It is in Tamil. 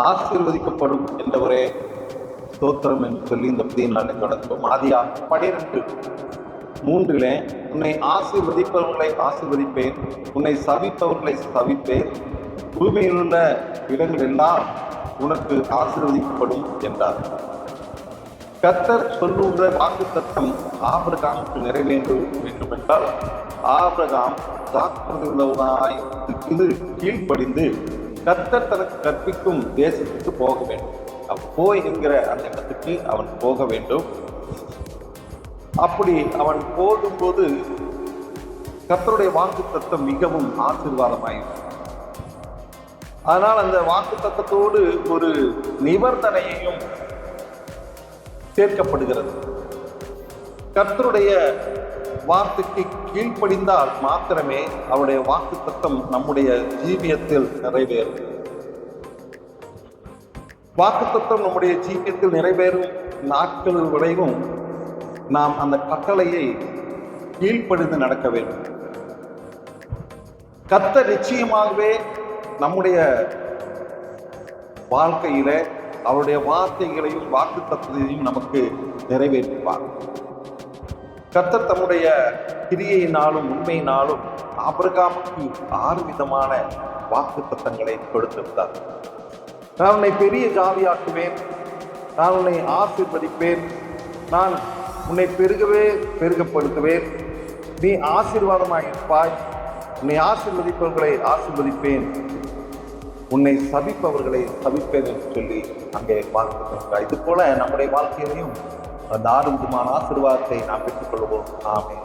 ஆசீர்வதிக்கப்படும் என்றவரே ஸ்தோத்திரம் என்று சொல்லி இந்த புதிய நாளை தொடங்குவோம் ஆதியா பனிரெண்டு மூன்றிலே உன்னை ஆசீர்வதிப்பவர்களை ஆசீர்வதிப்பேன் உன்னை சவிப்பவர்களை சவிப்பேன் பூமியில் உள்ள இடங்கள் எல்லாம் உனக்கு ஆசீர்வதிக்கப்படும் என்றார். கத்தர் சொல்லுகிற வாக்கு தத்தம் ஆபிரகாமுக்கு நிறைவேண்டும் வேண்டும் என்றால் ஆபிரகாம் ஜாக்கிரதையுள்ளவனாய் இது கீழ்ப்படிந்து கர்த்தர் தனக்கு கற்பிக்கும் தேசத்துக்கு போக வேண்டும். அவன் போய் என்கிற அந்த இடத்துக்கு அவன் போக வேண்டும். அப்படி அவன் போகும்போது கர்த்தருடைய வாக்கு தத்தம் மிகவும் ஆசீர்வாதமாயிருக்கும் அதனால் அந்த வாக்கு தத்தத்தோடு ஒரு நிபந்தனையையும் சேர்க்கப்படுகிறது. கர்த்தருடைய வார்த்தைக்கு கீழ்ப்படிந்தால் மாத்திரமே அவருடைய வாக்கு தத்தம் நம்முடைய ஜீவியத்தில் நிறைவேறும். வாக்கு தத்தம் நம்முடைய ஜீவியத்தில் நிறைவேறும். நாட்கள் வரையும் நாம் அந்த கட்டளையை கீழ்ப்படிந்து நடக்க வேண்டும். கத்த நிச்சயமாகவே நம்முடைய வாழ்க்கையில அவருடைய வார்த்தைகளையும் வாக்கு தத்துவத்தையும் நமக்கு நிறைவேற்றுவார். கர்த்தர் தம்முடைய கிரியையினாலும் உண்மையினாலும் ஆபிரகாமுக்கு ஆறு விதமான வாக்கு தத்தங்களை கொடுத்திருந்தார். நான் உன்னை பெரிய ஜாதியாக்குவேன். நான் உன்னை ஆசீர்வதிப்பேன். நான் உன்னை பெருகவே பெருகப்படுத்துவேன். நீ ஆசீர்வாதமாக இருப்பாய். உன்னை ஆசீர்வதிப்பவர்களை ஆசீர்வதிப்பேன். உன்னை சபிப்பவர்களை சபிப்பேன் என்று சொல்லி அங்கே வாழ்க்கை இது போல நம்முடைய வாழ்க்கையிலையும் அந்த ஆசிர்வாதத்தை நாம் பெற்றுக்கொள்வோம். ஆமே